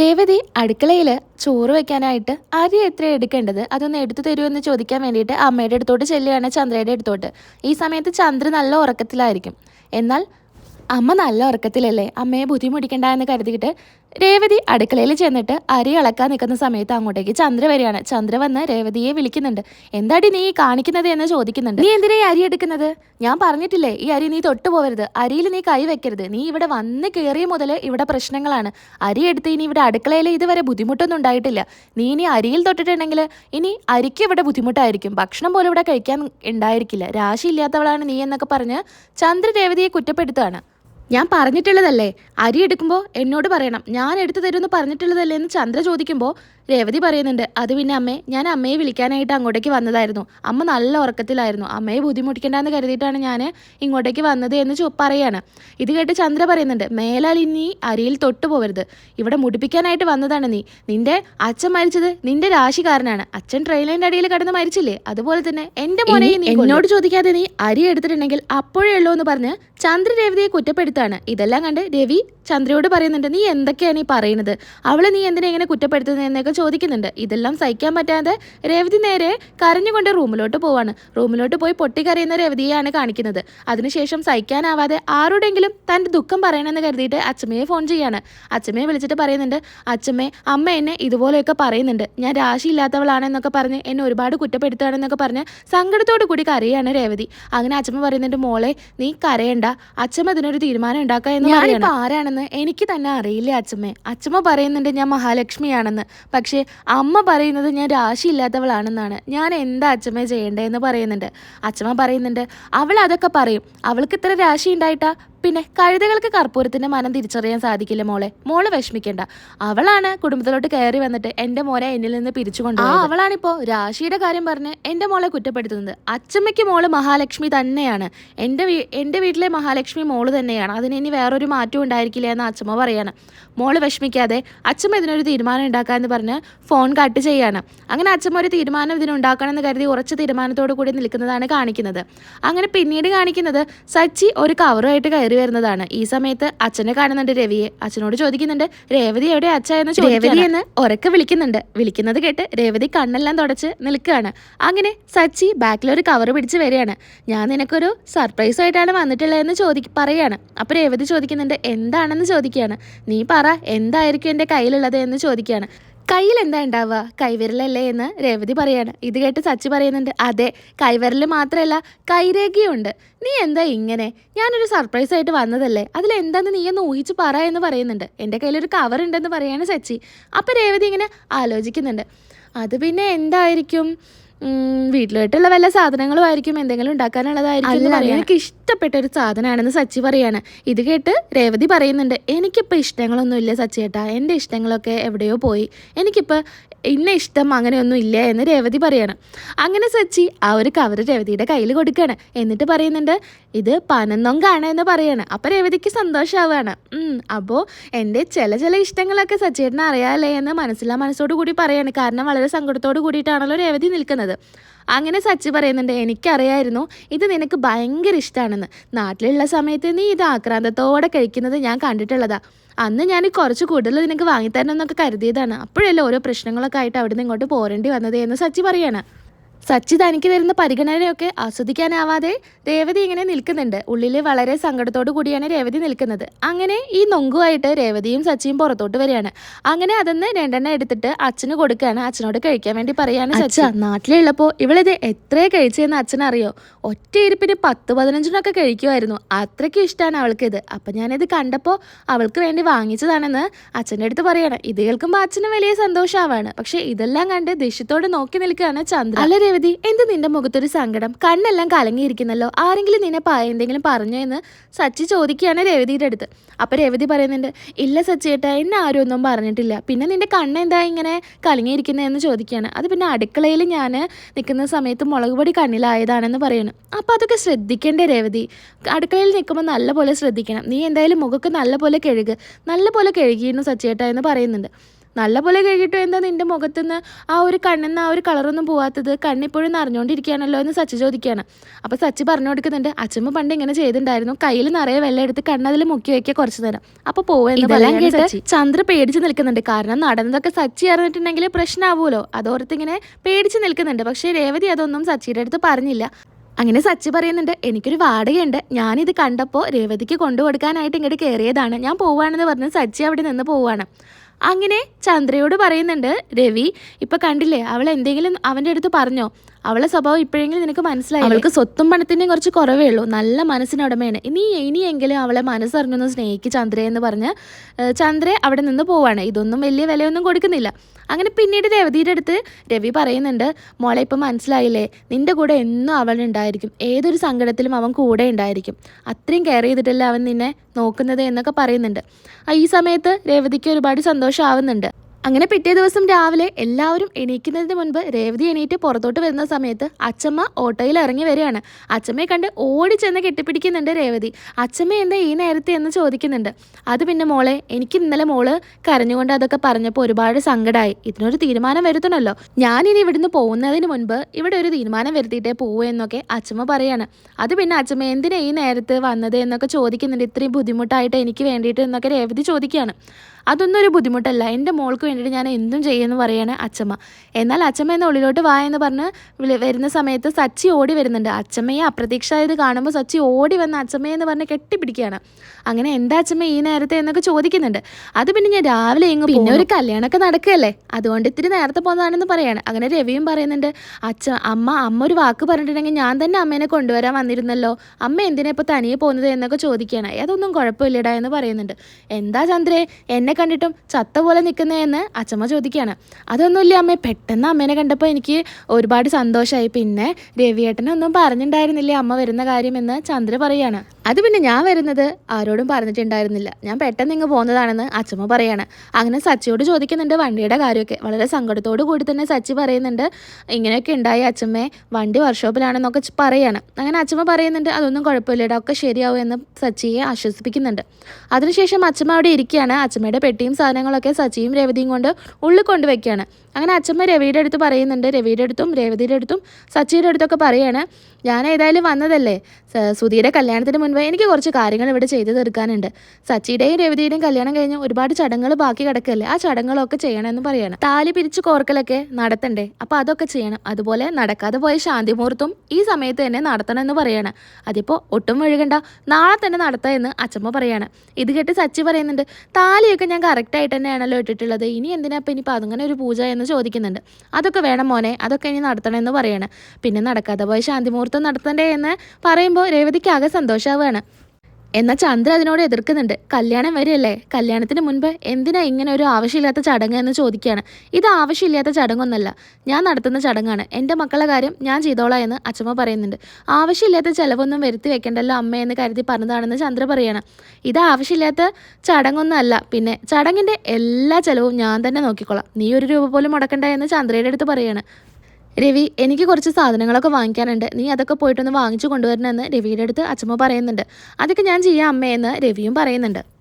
രേവതി അടുക്കളയിൽ ചോറ് വെക്കാനായിട്ട് അരി എത്ര എടുക്കേണ്ടത്? അതൊന്ന് എടുത്തു തരുമെന്ന് ചോദിക്കാൻ വേണ്ടിയിട്ട് അമ്മയുടെ അടുത്തോട്ട് ചെല്ലുകയാണ് ചന്ദ്രയുടെ അടുത്തോട്ട്. ഈ സമയത്ത് ചന്ദ്ര നല്ല ഉറക്കത്തിലായിരിക്കും. എന്നാൽ അമ്മ നല്ല ഉറക്കത്തിലല്ലേ? അമ്മയെ ബുദ്ധിമുട്ടിക്കണ്ട എന്ന് കരുതിയിട്ട് രേവതി അടുക്കളയിൽ ചെന്നിട്ട് അരി ഇളക്കാൻ നിൽക്കുന്ന സമയത്ത് അങ്ങോട്ടേക്ക് ചന്ദ്ര വരികയാണ്. ചന്ദ്ര വന്ന് രേവതിയെ വിളിക്കുന്നുണ്ട്. എന്താടി നീ കാണിക്കുന്നത് എന്ന് ചോദിക്കുന്നുണ്ട്. നീ എന്തിനാ അരി എടുക്കുന്നത്? ഞാൻ പറഞ്ഞിട്ടില്ലേ ഈ അരി നീ തൊട്ടു പോവരുത്. അരിയിൽ നീ കൈ വെക്കരുത്. നീ ഇവിടെ വന്ന് കയറിയ മുതൽ ഇവിടെ പ്രശ്നങ്ങളാണ്. അരി എടുത്ത് ഇനി ഇവിടെ അടുക്കളയിൽ ഇതുവരെ ബുദ്ധിമുട്ടൊന്നും ഉണ്ടായിട്ടില്ല. നീ ഇനി അരിയിൽ തൊട്ടിട്ടുണ്ടെങ്കിൽ ഇനി അരിക്ക് ഇവിടെ ബുദ്ധിമുട്ടായിരിക്കും. ഭക്ഷണം പോലും ഇവിടെ കഴിക്കാൻ ഉണ്ടായിരിക്കില്ല. രാശി ഇല്ലാത്തവളാണ് നീ എന്നൊക്കെ പറഞ്ഞ് ചന്ദ്ര രേവതിയെ കുറ്റപ്പെടുത്തുകയാണ് ഞാൻ പറഞ്ഞിട്ടുള്ളതല്ലേ? അരി എടുക്കുമ്പോൾ എന്നോട് പറയണം. ഞാൻ എടുത്തു തരുമെന്ന് പറഞ്ഞിട്ടുള്ളതല്ലേ എന്ന് ചന്ദ്ര ചോദിക്കുമ്പോൾ രേവതി പറയുന്നുണ്ട് അത് പിന്നെ അമ്മേ ഞാൻ അമ്മയെ വിളിക്കാനായിട്ട് അങ്ങോട്ടേക്ക് വന്നതായിരുന്നു. അമ്മ നല്ല ഉറക്കത്തിലായിരുന്നു. അമ്മയെ ബുദ്ധിമുട്ടിക്കേണ്ടെന്ന് കരുതിയിട്ടാണ് ഞാൻ ഇങ്ങോട്ടേക്ക് വന്നത് എന്ന് ചോ പറയാണ്. ഇത് കേട്ട് ചന്ദ്ര പറയുന്നുണ്ട് മേലാൽ ഇനി അരിയിൽ തൊട്ട് പോവരുത്. ഇവിടെ മുടിപ്പിക്കാനായിട്ട് വന്നതാണ് നീ. നിന്റെ അച്ഛൻ മരിച്ചത് നിന്റെ രാശി രാശിക്കാരനാണ്. അച്ഛൻ ട്രെയിനിന്റെ അടിയിൽ കിടന്ന് മരിച്ചില്ലേ? അതുപോലെ തന്നെ എന്റെ മോനെ നീ എന്നോട് ചോദിക്കാതെ നീ അരി എടുത്തിട്ടുണ്ടെങ്കിൽ അപ്പോഴേ ഉള്ളൂ എന്ന് പറഞ്ഞ് ചന്ദ്ര രേവതിയെ കുറ്റപ്പെടുത്താണ്. ഇതെല്ലാം കണ്ട് രവി ചന്ദ്രയോട് പറയുന്നുണ്ട് നീ എന്തൊക്കെയാണ് ഈ പറയുന്നത്? അവളെ നീ എന്തിനാ ഇങ്ങനെ കുറ്റപ്പെടുത്തുന്നത് എന്നൊക്കെ ചോദിക്കുന്നുണ്ട്. ഇതെല്ലാം സഹിക്കാൻ പറ്റാതെ രേവതി നേരെ കരഞ്ഞുകൊണ്ട് റൂമിലോട്ട് പോവാണ്. റൂമിലോട്ട് പോയി പൊട്ടിക്കരയുന്ന രേവതിയെയാണ് കാണിക്കുന്നത്. അതിനുശേഷം സഹിക്കാനാവാതെ ആരോടെങ്കിലും തന്റെ ദുഃഖം പറയണമെന്ന് കരുതിയിട്ട് അച്ഛമ്മയെ ഫോൺ ചെയ്യാണ്. അച്ഛമ്മയെ വിളിച്ചിട്ട് പറയുന്നുണ്ട് അച്ഛമ്മേ അമ്മ എന്നെ ഇതുപോലെയൊക്കെ പറയുന്നുണ്ട്. ഞാൻ രാശിയില്ലാത്തവളാണെന്നൊക്കെ പറഞ്ഞ് എന്നെ ഒരുപാട് കുറ്റപ്പെടുത്തുകയാണെന്നൊക്കെ പറഞ്ഞ് സങ്കടത്തോടു കൂടി കരയാണ് രേവതി. അങ്ങനെ അച്ഛമ്മ പറയുന്നുണ്ട് മോളെ നീ കരയണ്ട. അച്ഛമ്മ ഇതിനൊരു തീരുമാനം ഉണ്ടാക്കുക എന്ന് പറയുന്നത് ആരാണെന്ന് എനിക്ക് തന്നെ അറിയില്ല അച്ഛമ്മേ. അച്ഛമ്മ പറയുന്നുണ്ട് ഞാൻ മഹാലക്ഷ്മിയാണെന്ന്. പക്ഷേ അമ്മ പറയുന്നത് ഞാൻ രാശിയില്ലാത്തവളാണെന്നാണ്. ഞാൻ എന്താ അച്ഛമ്മ ചെയ്യേണ്ടതെന്ന് പറയുന്നുണ്ട്. അച്ഛമ്മ പറയുന്നുണ്ട് അവൾ അതൊക്കെ പറയും. അവൾക്ക് ഇത്ര രാശി ഉണ്ടായിട്ടാ? പിന്നെ കഴുതകൾക്ക് കർപ്പൂരത്തിന്റെ മനം തിരിച്ചറിയാൻ സാധിക്കില്ല മോളെ. മോൾ വിഷമിക്കേണ്ട. അവളാണ് കുടുംബത്തിലോട്ട് കയറി വന്നിട്ട് എന്റെ മോനെ എന്നിൽ നിന്ന് പിരിച്ചുകൊണ്ട് ആ അവളാണിപ്പോ രാശിയുടെ കാര്യം പറഞ്ഞ് എന്റെ മോളെ കുറ്റപ്പെടുത്തുന്നത്. അച്ചമ്മയ്ക്ക് മോൾ മഹാലക്ഷ്മി തന്നെയാണ്. എന്റെ എന്റെ വീട്ടിലെ മഹാലക്ഷ്മി മോൾ തന്നെയാണ്. അതിന് ഇനി വേറൊരു മാറ്റവും ഉണ്ടായിരിക്കില്ല എന്ന് അച്ഛമ്മ പറയാണ്. മോൾ വിഷമിക്കാതെ അച്ഛമ്മ ഇതിനൊരു തീരുമാനം ഉണ്ടാക്കാന്ന് പറഞ്ഞ് ഫോൺ കട്ട് ചെയ്യാണ്. അങ്ങനെ അച്ഛമ്മ ഒരു തീരുമാനം ഇതിനുണ്ടാക്കണം എന്ന് കരുതി ഉറച്ച തീരുമാനത്തോടു കൂടി നിൽക്കുന്നതാണ് കാണിക്കുന്നത്. അങ്ങനെ പിന്നീട് കാണിക്കുന്നത് സച്ചി ഒരു കവറുമായിട്ട് കയറി വരുന്നതാണ്. ഈ സമയത്ത് അച്ഛനെ കാണുന്നുണ്ട് രവിയെ. അച്ഛനോട് ചോദിക്കുന്നുണ്ട് രേവതി എവിടെ അച്ഛ? രേവതി എന്ന് ഉറക്കെ വിളിക്കുന്നുണ്ട്. വിളിക്കുന്നത് കേട്ട് രേവതി കണ്ണെല്ലാം തുടച്ച് നിൽക്കുകയാണ്. അങ്ങനെ സച്ചി ബാക്കിൽ ഒരു കവർ പിടിച്ച് വരികയാണ്. ഞാൻ നിനക്കൊരു സർപ്രൈസ് ആയിട്ടാണ് വന്നിട്ടുള്ളതെന്ന് ചോദി പറയാണ്. അപ്പോൾ രേവതി ചോദിക്കുന്നുണ്ട് എന്താണെന്ന് ചോദിക്കുകയാണ്? നീ പറ എന്തായിരിക്കും എന്റെ കയ്യിലുള്ളത്? എന്ന് ചോദിക്കുകയാണ്. കയ്യിൽ എന്താ ഉണ്ടാവുക കൈവിരലല്ലേ എന്ന് രേവതി പറയാണ്. ഇത് കേട്ട് സച്ചി പറയുന്നുണ്ട് അതെ കൈവിരൽ മാത്രമല്ല കൈരേഖയുണ്ട്. നീ എന്താ ഇങ്ങനെ? ഞാനൊരു സർപ്രൈസ് ആയിട്ട് വന്നതല്ലേ? അതിലെന്താന്ന് നീ ഒന്ന് ഊഹിച്ച് പറ എന്ന് പറയുന്നുണ്ട്. എന്റെ കയ്യിലൊരു കവർ ഉണ്ടെന്ന് പറയാണ് സച്ചി. അപ്പം രേവതി ഇങ്ങനെ ആലോചിക്കുന്നുണ്ട്. അത് പിന്നെ എന്തായിരിക്കും? വീട്ടിലോട്ടുള്ള വല്ല സാധനങ്ങളും ആയിരിക്കും. എന്തെങ്കിലും ഉണ്ടാക്കാനുള്ളതായിരിക്കും. എനിക്ക് ഇഷ്ടപ്പെട്ട ഒരു സാധനമാണെന്ന് സച്ചി പറയാണ്. ഇത് കേട്ട് രേവതി പറയുന്നുണ്ട് എനിക്കിപ്പോൾ ഇഷ്ടങ്ങളൊന്നും ഇല്ല സച്ചി ചേട്ടാ എന്റെ ഇഷ്ടങ്ങളൊക്കെ എവിടെയോ പോയി. എനിക്കിപ്പോൾ ഇന്ന ഇഷ്ടം അങ്ങനെയൊന്നും ഇല്ല എന്ന് രേവതി പറയാണ്. അങ്ങനെ സച്ചി ആ ഒരു കവർ രേവതിയുടെ കയ്യിൽ കൊടുക്കുകയാണ് എന്നിട്ട് പറയുന്നുണ്ട് ഇത് പനന്നൊങ്കാണ് എന്ന് പറയാണ്. അപ്പോൾ രേവതിക്ക് സന്തോഷമാവുകയാണ് അപ്പോൾ എന്റെ ചില ചില ഇഷ്ടങ്ങളൊക്കെ സച്ചേട്ടനെ അറിയാമല്ലേ എന്ന് മനസ്സിലാ മനസ്സോടു കൂടി പറയാണ്. കാരണം വളരെ സങ്കടത്തോടു കൂടിയിട്ടാണല്ലോ രേവതി നിൽക്കുന്നത്. അങ്ങനെ സച്ചി പറയുന്നുണ്ട് എനിക്കറിയായിരുന്നു ഇത് നിനക്ക് ഭയങ്കര ഇഷ്ടമാണെന്ന് നാട്ടിലുള്ള സമയത്ത് നീ ഇത് ആക്രാന്തത്തോടെ കഴിക്കുന്നത് ഞാൻ കണ്ടിട്ടുള്ളതാ. അന്ന് ഞാൻ കുറച്ച് കൂടുതൽ നിനക്ക് വാങ്ങിത്തരണം എന്നൊക്കെ കരുതിയതാണ്. അപ്പോഴല്ലേ ഓരോ പ്രശ്നങ്ങളൊക്കെ ആയിട്ട് അവിടെ നിന്ന് ഇങ്ങോട്ട് പോരേണ്ടി വന്നത്? എന്ന് സച്ചി പറയാണ്. സച്ചി തനിക്ക് തരുന്ന പരിഗണനയൊക്കെ ആസ്വദിക്കാനാവാതെ രേവതി ഇങ്ങനെ നിൽക്കുന്നുണ്ട്. ഉള്ളിൽ വളരെ സങ്കടത്തോടു കൂടിയാണ് രേവതി നിൽക്കുന്നത്. അങ്ങനെ ഈ നൊങ്കുമായിട്ട് രേവതിയും സച്ചിയും പുറത്തോട്ട് വരികയാണ്. അങ്ങനെ അതൊന്ന് രണ്ടെണ്ണം എടുത്തിട്ട് അച്ഛന് കൊടുക്കുകയാണ്. അച്ഛനോട് കഴിക്കാൻ വേണ്ടി പറയാണ് സച്ച നാട്ടിലുള്ളപ്പോൾ ഇവളിത് എത്രേ കഴിച്ചതെന്ന് അച്ഛനറിയോ? ഒറ്റ ഇരിപ്പിന് പത്ത് പതിനഞ്ചിനൊക്കെ കഴിക്കുമായിരുന്നു അത്രയ്ക്കും ഇഷ്ടമാണ് അവൾക്കിത്. അപ്പം ഞാനിത് കണ്ടപ്പോൾ അവൾക്ക് വേണ്ടി വാങ്ങിച്ചതാണെന്ന് അച്ഛന്റെ അടുത്ത് പറയണം. ഇത് കേൾക്കുമ്പോൾ അച്ഛന് വലിയ സന്തോഷമാവാണ് പക്ഷേ ഇതെല്ലാം കണ്ട് ദേഷ്യത്തോടെ നോക്കി നിൽക്കുകയാണ് ചന്ദ്ര. അല്ല രേവതി എന്ത് നിന്റെ മുഖത്തൊരു സങ്കടം? കണ്ണെല്ലാം കലങ്ങിയിരിക്കുന്നല്ലോ. ആരെങ്കിലും നിന്നെ എന്തെങ്കിലും പറഞ്ഞോ എന്ന് സച്ചി ചോദിക്കുകയാണ് രേവതിയുടെ അടുത്ത്. അപ്പോൾ രേവതി പറയുന്നുണ്ട് ഇല്ല സച്ചിയേട്ടാ എന്നെ ആരും ഒന്നും പറഞ്ഞിട്ടില്ല. പിന്നെ നിന്റെ കണ്ണ് എന്താ ഇങ്ങനെ കലങ്ങിയിരിക്കുന്നതെന്ന് ചോദിക്കുകയാണ്. അത് പിന്നെ അടുക്കളയിൽ ഞാൻ നിൽക്കുന്ന സമയത്ത് മുളക് പൊടി കണ്ണിലായതാണെന്ന് പറയുന്നു. അപ്പോൾ അതൊക്കെ ശ്രദ്ധിക്കേണ്ടേ രേവതി? അടുക്കളയിൽ നിൽക്കുമ്പോൾ നല്ലപോലെ ശ്രദ്ധിക്കണം. നീ എന്തായാലും മുഖക്ക് നല്ലപോലെ കഴുകുക നല്ലപോലെ കഴുകിയിരുന്നു സച്ചിയേട്ടാ എന്ന് പറയുന്നുണ്ട്. നല്ലപോലെ കഴുകിയിട്ടും എന്താ നിന്റെ മുഖത്തുനിന്ന് ആ ഒരു കണ്ണിന്ന് ആ ഒരു കളറൊന്നും പോവാത്തത് കണ്ണിപ്പോഴും നിറഞ്ഞുകൊണ്ടിരിക്കുകയാണല്ലോ എന്ന് സച്ചി ചോദിക്കുകയാണ്. അപ്പോൾ സച്ചി പറഞ്ഞു കൊടുക്കുന്നുണ്ട് അച്ഛമ്മ പണ്ട് ഇങ്ങനെ ചെയ്തിട്ടുണ്ടായിരുന്നു. കയ്യിൽ നിറയെ വെള്ളം എടുത്ത് കണ്ണതിൽ മുക്കി വയ്ക്കുക കുറച്ച് നേരം. അപ്പോൾ പോവെന്ന് പറയാൻ കേട്ട് ചന്ദ്ര പേടിച്ച് നിൽക്കുന്നുണ്ട്. കാരണം നടന്നതൊക്കെ സച്ചി അറിഞ്ഞിട്ടുണ്ടെങ്കിൽ പ്രശ്നമാവുമല്ലോ അതോർത്ത് ഇങ്ങനെ പേടിച്ച് നിൽക്കുന്നുണ്ട്. പക്ഷേ രേവതി അതൊന്നും സച്ചിയുടെ അടുത്ത് പറഞ്ഞില്ല. അങ്ങനെ സച്ചി പറയുന്നുണ്ട് എനിക്കൊരു വാടകയുണ്ട്. ഞാനിത് കണ്ടപ്പോൾ രേവതിക്ക് കൊണ്ടുകൊടുക്കാനായിട്ട് ഇങ്ങോട്ട് കയറിയതാണ് ഞാൻ പോവാണെന്ന് പറഞ്ഞ് സച്ചി അവിടെ നിന്ന് പോവാണ്. അങ്ങനെ ചന്ദ്രയോട് പറയുന്നുണ്ട് രവി ഇപ്പം കണ്ടില്ലേ അവൾ എന്തെങ്കിലും അവന്റെ അടുത്ത് പറഞ്ഞോ? അവളെ സ്വഭാവം ഇപ്പോഴെങ്കിലും നിനക്ക് മനസ്സിലായി അവൾക്ക് സ്വത്തും പണത്തിന്റെയും കുറച്ച് കുറവേ ഉള്ളൂ. നല്ല മനസ്സിനുടമയാണ്. ഇനി ഇനിയെങ്കിലും അവളെ മനസ്സറിഞ്ഞൊന്ന് സ്നേഹിക്ക് ചന്ദ്രയെ എന്ന് പറഞ്ഞ് ചന്ദ്ര അവിടെ നിന്ന് പോവാണ്. ഇതൊന്നും വലിയ വിലയൊന്നും കൊടുക്കുന്നില്ല. അങ്ങനെ പിന്നീട് രവതിയുടെ അടുത്ത് രവി പറയുന്നുണ്ട് മോളെ ഇപ്പം മനസ്സിലായില്ലേ? നിന്റെ കൂടെ എന്നും അവൻ ഉണ്ടായിരിക്കും. ഏതൊരു സങ്കടത്തിലും അവൻ കൂടെ ഉണ്ടായിരിക്കും. അത്രയും കെയർ ചെയ്തിട്ടല്ലേ അവൻ നിന്നെ നോക്കുന്നത് എന്നൊക്കെ പറയുന്നുണ്ട്. ആ, ഈ സമയത്ത് രേവതിക്ക് ഒരുപാട് സന്തോഷമാവുന്നുണ്ട് അങ്ങനെ പിറ്റേ ദിവസം രാവിലെ എല്ലാവരും എണീക്കുന്നതിന് മുൻപ് രേവതി എണീറ്റ് പുറത്തോട്ട് വരുന്ന സമയത്ത് അച്ചമ്മ ഓട്ടോയിൽ ഇറങ്ങി വരികയാണ്. അച്ചമ്മയെ കണ്ട് ഓടി ചെന്ന് കെട്ടിപ്പിടിക്കുന്നുണ്ട് രേവതി. അച്ചമ്മ എന്താ ഈ നേരത്തെ എന്ന് ചോദിക്കുന്നുണ്ട്. അത് പിന്നെ മോളെ എനിക്ക് ഇന്നലെ മോൾ കരഞ്ഞുകൊണ്ട് അതൊക്കെ പറഞ്ഞപ്പോൾ ഒരുപാട് സങ്കടമായി ഇതിനൊരു തീരുമാനം വരുത്തണമല്ലോ. ഞാനിനി ഇവിടുന്ന് പോകുന്നതിന് മുൻപ് ഇവിടെ ഒരു തീരുമാനം വരുത്തിയിട്ടേ പോവൂ എന്നൊക്കെ അച്ചമ്മ പറയാണ്. അത് പിന്നെ അച്ചമ്മ എന്തിനാ ഈ നേരത്ത് വന്നത് എന്നൊക്കെ ചോദിക്കുന്നുണ്ട്. ഇത്രയും ബുദ്ധിമുട്ടായിട്ട് എനിക്ക് വേണ്ടിയിട്ട് എന്നൊക്കെ രേവതി ചോദിക്കുകയാണ്. അതൊന്നും ഒരു ബുദ്ധിമുട്ടല്ല. എന്റെ മോൾക്ക് വേണ്ടിയിട്ട് ഞാൻ എന്തും ചെയ്യുമെന്ന് പറയാണ് അച്ചമ്മ. എന്നാൽ അച്ചമ്മ എന്ന ഉള്ളിലോട്ട് വാ എന്ന് പറഞ്ഞ് വരുന്ന സമയത്ത് സച്ചി ഓടി വരുന്നുണ്ട്. അച്ചമ്മയെ അപ്രതീക്ഷമായത് കാണുമ്പോൾ സച്ചി ഓടി വന്ന് അച്ചമ്മയെന്ന് പറഞ്ഞ് കെട്ടിപ്പിടിക്കുകയാണ്. അങ്ങനെ എന്താ അച്ചമ്മ ഈ നേരത്തെ എന്നൊക്കെ ചോദിക്കുന്നുണ്ട്. അത് പിന്നെ ഞാൻ രാവിലെ എങ്ങ് പിന്നെ ഒരു കല്യാണമൊക്കെ നടക്കുകയല്ലേ? അതുകൊണ്ട് ഇത്തിരി നേരത്തെ പോകുന്നതാണെന്ന് പറയാണ്. അങ്ങനെ രവിയും പറയുന്നുണ്ട് അച്ഛ അമ്മ അമ്മ ഒരു വാക്ക് പറഞ്ഞിട്ടുണ്ടെങ്കിൽ ഞാൻ തന്നെ അമ്മേനെ കൊണ്ടുവരാൻ വന്നിരുന്നല്ലോ. അമ്മ എന്തിനാ ഇപ്പോൾ തനിയെ പോകുന്നത്? എന്നൊക്കെ ചോദിക്കുകയാണ്. അതൊന്നും കുഴപ്പമില്ലടാ എന്ന് പറയുന്നുണ്ട്. എന്താ ചന്ദ്രേ എന്നെ കണ്ടിട്ടും ചത്ത പോലെ നിൽക്കുന്നതെന്ന് അച്ഛമ്മ ചോദിക്കുകയാണ്. അതൊന്നുമില്ല അമ്മേ പെട്ടെന്ന് അമ്മേനെ കണ്ടപ്പോൾ എനിക്ക് ഒരുപാട് സന്തോഷമായി. പിന്നെ രവിയേട്ടനൊന്നും പറഞ്ഞിട്ടുണ്ടായിരുന്നില്ലേ അമ്മ വരുന്ന കാര്യമെന്ന് ചന്ദ്ര പറയാണ് അത് പിന്നെ ഞാൻ വരുന്നത് ആരോടും പറഞ്ഞിട്ടുണ്ടായിരുന്നില്ല. ഞാൻ പെട്ടെന്ന് ഇങ്ങ് പോകുന്നതാണെന്ന് അച്ഛമ്മ പറയാണ് അങ്ങനെ സച്ചിയോട് ചോദിക്കുന്നുണ്ട് വണ്ടിയുടെ കാര്യമൊക്കെ. വളരെ സങ്കടത്തോടു കൂടി തന്നെ സച്ചി പറയുന്നുണ്ട് ഇങ്ങനെയൊക്കെ ഉണ്ടായി അച്ഛമ്മേ വണ്ടി വർക്ക്ഷോപ്പിലാണെന്നൊക്കെ പറയാണ്. അങ്ങനെ അച്ഛമ്മ പറയുന്നുണ്ട് അതൊന്നും കുഴപ്പമില്ലടാ ഒക്കെ ശരിയാവും എന്ന് സച്ചിയെ ആശ്വസിപ്പിക്കുന്നുണ്ട്. അതിനുശേഷം അച്ഛമ്മ അവിടെ ഇരിക്കുകയാണ്. അച്ഛമ്മയുടെ പെട്ടിയും സാധനങ്ങളൊക്കെ സച്ചിയും രേവതിയും കൊണ്ട് ഉള്ളിൽ കൊണ്ടുവയ്ക്കുകയാണ്. അങ്ങനെ അച്ഛമ്മ രവിയുടെ അടുത്ത് പറയുന്നുണ്ട്. രവിയുടെ അടുത്തും രേവതിയുടെ അടുത്തും സച്ചിയുടെ അടുത്തൊക്കെ പറയാണ് ഞാൻ ഏതായാലും വന്നതല്ലേ സുധിയുടെ കല്യാണത്തിന് മുൻപ് എനിക്ക് കുറച്ച് കാര്യങ്ങൾ ഇവിടെ ചെയ്തു തീർക്കാനുണ്ട്. സച്ചിയുടെയും രവിതയുടെയും കല്യാണം കഴിഞ്ഞ് ഒരുപാട് ചടങ്ങുകൾ ബാക്കി കിടക്കല്ലേ ആ ചടങ്ങുകളൊക്കെ ചെയ്യണമെന്ന് പറയണം. താലി പിരിച്ച് കോർക്കലൊക്കെ നടത്തണ്ടേ? അപ്പോൾ അതൊക്കെ ചെയ്യണം. അതുപോലെ നടക്കാതെ പോയ ശാന്തി മുഹൂർത്തം ഈ സമയത്ത് തന്നെ നടത്തണമെന്ന് പറയാണ്. അതിപ്പോ ഒട്ടും വഴുകണ്ട. നാളെ തന്നെ നടത്താം എന്ന് അച്ഛമ്മ പറയാണ്. ഇത് കേട്ട് സച്ചി പറയുന്നുണ്ട് താലിയൊക്കെ ഞാൻ കറക്റ്റായിട്ട് തന്നെയാണല്ലോ ഇട്ടിട്ടുള്ളത്. ഇനി എന്തിനാ ഇപ്പം ഇനിയിപ്പോൾ അതങ്ങനെ ഒരു പൂജ? എന്ന് ചോദിക്കുന്നുണ്ട്. അതൊക്കെ വേണം മോനെ. അതൊക്കെ ഇനി നടത്തണമെന്ന് പറയാണ്. പിന്നെ നടക്കാതെ പോയ ശാന്തി മുഹൂർത്തം നടത്തണ്ടേ എന്ന് പറയുമ്പോൾ രേവതിക്ക് ആകെ സന്തോഷമാവുകയാണ് എന്നാൽ ചന്ദ്ര അതിനോട് എതിർക്കുന്നുണ്ട്. കല്യാണം വരെയല്ലേ കല്യാണത്തിന് മുൻപ് എന്തിനാ ഇങ്ങനെ ഒരു ആവശ്യമില്ലാത്ത ചടങ്ങ് എന്ന് ചോദിക്കുകയാണ്. ഇത് ആവശ്യമില്ലാത്ത ചടങ്ങൊന്നല്ല. ഞാൻ നടത്തുന്ന ചടങ്ങാണ്. എന്റെ മക്കളെ കാര്യം ഞാൻ ചെയ്തോളാം എന്ന് അച്ഛമ്മ പറയുന്നുണ്ട്. ആവശ്യമില്ലാത്ത ചിലവൊന്നും വരുത്തി വെക്കണ്ടല്ലോ അമ്മ എന്ന് കരുതി പറഞ്ഞതാണെന്ന് ചന്ദ്ര പറയാണ്. ഇത് ആവശ്യമില്ലാത്ത ചടങ്ങൊന്നല്ല. പിന്നെ ചടങ്ങിന്റെ എല്ലാ ചിലവും ഞാൻ തന്നെ നോക്കിക്കോളാം. നീ ഒരു രൂപ പോലും മുടക്കണ്ട എന്ന് ചന്ദ്രയുടെ അടുത്ത് പറയാണ്. രവി എനിക്ക് കുറച്ച് സാധനങ്ങളൊക്കെ വാങ്ങിക്കാനുണ്ട്. നീ അതൊക്കെ പോയിട്ടൊന്ന് വാങ്ങിച്ചു കൊണ്ടുവരണമെന്ന് രവിയുടെ അടുത്ത് അച്ഛമ്മ പറയുന്നുണ്ട്. അതൊക്കെ ഞാൻ ചെയ്യാം അമ്മയെന്ന് രവിയും പറയുന്നുണ്ട്.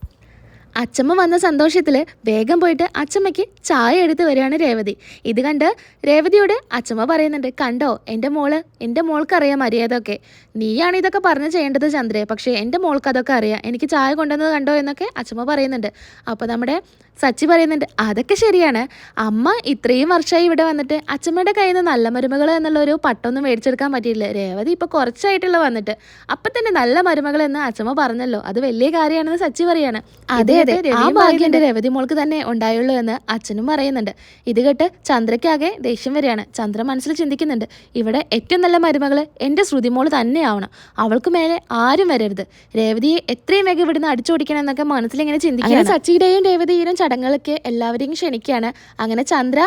അച്ചമ്മ വന്ന സന്തോഷത്തിൽ വേഗം പോയിട്ട് അച്ചമ്മയ്ക്ക് ചായ എടുത്ത് വരികയാണ് രേവതി. ഇത് കണ്ട് രേവതിയോട് അച്ചമ്മ പറയുന്നുണ്ട് കണ്ടോ എന്റെ മോൾ എന്റെ മോൾക്കറിയാം മര്യാദയൊക്കെ. നീയാണ് ഇതൊക്കെ പറഞ്ഞ് ചെയ്യേണ്ടത് ചന്ദ്രയെ പക്ഷേ എന്റെ മോൾക്ക് അതൊക്കെ അറിയാം. എനിക്ക് ചായ കൊണ്ടുവന്നത് കണ്ടോ? എന്നൊക്കെ അച്ചമ്മ പറയുന്നുണ്ട്. അപ്പോൾ നമ്മുടെ സച്ചി പറയുന്നുണ്ട് അതൊക്കെ ശരിയാണ്. അമ്മ ഇത്രയും വർഷമായി ഇവിടെ വന്നിട്ട് അച്ഛമ്മയുടെ കയ്യിൽ നിന്ന് നല്ല മരുമകൾ എന്നുള്ള ഒരു പട്ടൊന്നും മേടിച്ചെടുക്കാൻ പറ്റിയില്ല രേവതി ഇപ്പോൾ കുറച്ചായിട്ടുള്ള വന്നിട്ട്. അപ്പം തന്നെ നല്ല മരുമകൾ എന്ന് അച്ഛമ്മ പറഞ്ഞല്ലോ. അത് വലിയ കാര്യമാണെന്ന് സച്ചി പറയാണ്. അതെ അതെ ആ ഭാഗ്യം രേവതി രവതി മോൾക്ക് തന്നെ ഉണ്ടായുള്ളൂ എന്ന് അച്ഛനും പറയുന്നുണ്ട്. ഇത് കേട്ട് ചന്ദ്രയ്ക്കാകെ ദേഷ്യം വരികയാണ്. ചന്ദ്ര മനസ്സിൽ ചിന്തിക്കുന്നുണ്ട് ഇവിടെ ഏറ്റവും നല്ല മരുമകൾ എന്റെ ശ്രുതിമോൾ തന്നെയാവണം. അവൾക്ക് മേലെ ആരും വരരുത്. രേവതിയെ എത്രയും വേഗം ഇവിടുന്ന് അടിച്ചോടിക്കണം എന്നൊക്കെ മനസ്സിലിങ്ങനെ ചിന്തിക്കുകയാണ്. സച്ചിയുടെയും രേവതിയുടെയും ചടങ്ങുകളൊക്കെ എല്ലാവരെയും ക്ഷണിക്കുകയാണ്. അങ്ങനെ ചന്ദ്ര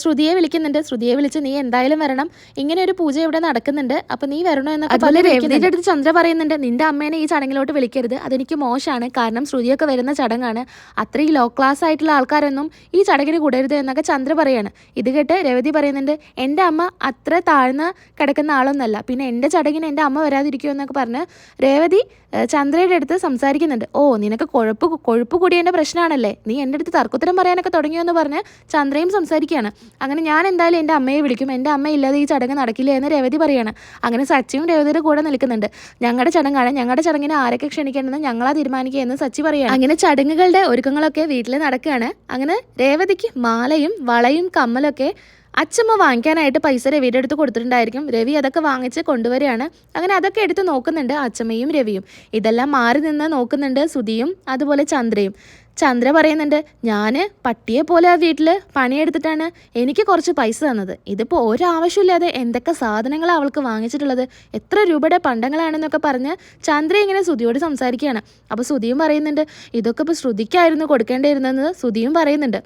ശ്രുതിയെ വിളിക്കുന്നുണ്ട് ശ്രുതിയെ വിളിച്ച് നീ എന്തായാലും വരണം. ഇങ്ങനെ ഒരു പൂജ ഇവിടെ നടക്കുന്നുണ്ട്. അപ്പൊ നീ വരണോ എന്നൊക്കെ അതുപോലെ രേവതിയുടെ അടുത്ത് ചന്ദ്ര പറയുന്നുണ്ട് നിന്റെ അമ്മേനെ ഈ ചടങ്ങിലോട്ട് വിളിക്കരുത്. അതെനിക്ക് മോശമാണ് കാരണം ശ്രുതിയൊക്കെ വരുന്ന ചടങ്ങാണ്. അത്രയും ലോ ക്ലാസ് ആയിട്ടുള്ള ആൾക്കാരൊന്നും ഈ ചടങ്ങിന് കൂടരുത് എന്നൊക്കെ ചന്ദ്ര പറയാണ്. ഇത് കേട്ട് രവതി പറയുന്നുണ്ട് എന്റെ അമ്മ അത്ര താഴ്ന്ന കിടക്കുന്ന ആളൊന്നല്ല. പിന്നെ എന്റെ ചടങ്ങിന് എന്റെ അമ്മ വരാതിരിക്കുമോ എന്നൊക്കെ പറഞ്ഞ് രേവതി ചന്ദ്രയുടെ അടുത്ത് സംസാരിക്കുന്നുണ്ട്. ഓ നിനക്ക് കൊഴുപ്പ് കൊഴുപ്പ് കൂടിയേണ്ട പ്രശ്നമാണല്ലേ നീ എന്റെ അടുത്ത് തർക്കുത്തരം പറയാനൊക്കെ തുടങ്ങിയോ എന്ന് പറഞ്ഞ് ചന്ദ്രയും സംസാരിക്കുകയാണ്. അങ്ങനെ ഞാൻ എന്തായാലും എന്റെ അമ്മയെ വിളിക്കും. എന്റെ അമ്മ ഇല്ലാതെ ഈ ചടങ്ങ് നടക്കില്ല എന്ന് രേവതി പറയാണ്. അങ്ങനെ സച്ചിയും രേവതിയുടെ കൂടെ നിൽക്കുന്നുണ്ട്. ഞങ്ങളുടെ ചടങ്ങാണ് ഞങ്ങളുടെ ചടങ്ങിനെ ആരൊക്കെ ക്ഷണിക്കേണ്ടതെന്ന് ഞങ്ങളാ തീരുമാനിക്കുക എന്ന് സച്ചി പറയാണ്. അങ്ങനെ ചടങ്ങുകളുടെ ഒരുക്കങ്ങളൊക്കെ വീട്ടിൽ നടക്കുകയാണ്. അങ്ങനെ രേവതിക്ക് മാലയും വളയും കമ്മലൊക്കെ അച്ഛമ്മ വാങ്ങിക്കാനായിട്ട് പൈസ രവിയുടെ അടുത്ത് കൊടുത്തിട്ടുണ്ടായിരിക്കും. രവി അതൊക്കെ വാങ്ങിച്ച് കൊണ്ടുവരികയാണ്. അങ്ങനെ അതൊക്കെ എടുത്ത് നോക്കുന്നുണ്ട് അച്ഛമ്മയും രവിയും. ഇതെല്ലാം മാറി നിന്ന് നോക്കുന്നുണ്ട് സുധിയും അതുപോലെ ചന്ദ്രയും. ചന്ദ്ര പറയുന്നുണ്ട് ഞാൻ പട്ടിയെ പോലെ ആ വീട്ടിൽ പണിയെടുത്തിട്ടാണ് എനിക്ക് കുറച്ച് പൈസ തന്നത്. ഇതിപ്പോൾ ഒരാവശ്യമില്ലാതെ എന്തൊക്കെ സാധനങ്ങളാണ് അവൾക്ക് വാങ്ങിച്ചിട്ടുള്ളത്? എത്ര രൂപയുടെ പണ്ടങ്ങളാണെന്നൊക്കെ പറഞ്ഞ് ചന്ദ്ര ഇങ്ങനെ ശ്രുതിയോട് സംസാരിക്കുകയാണ്. അപ്പോൾ ശ്രുതിയും പറയുന്നുണ്ട് ഇതൊക്കെ ഇപ്പോൾ ശ്രുതിക്കായിരുന്നു കൊടുക്കേണ്ടിയിരുന്നെന്ന് ശ്രുതിയും പറയുന്നുണ്ട്.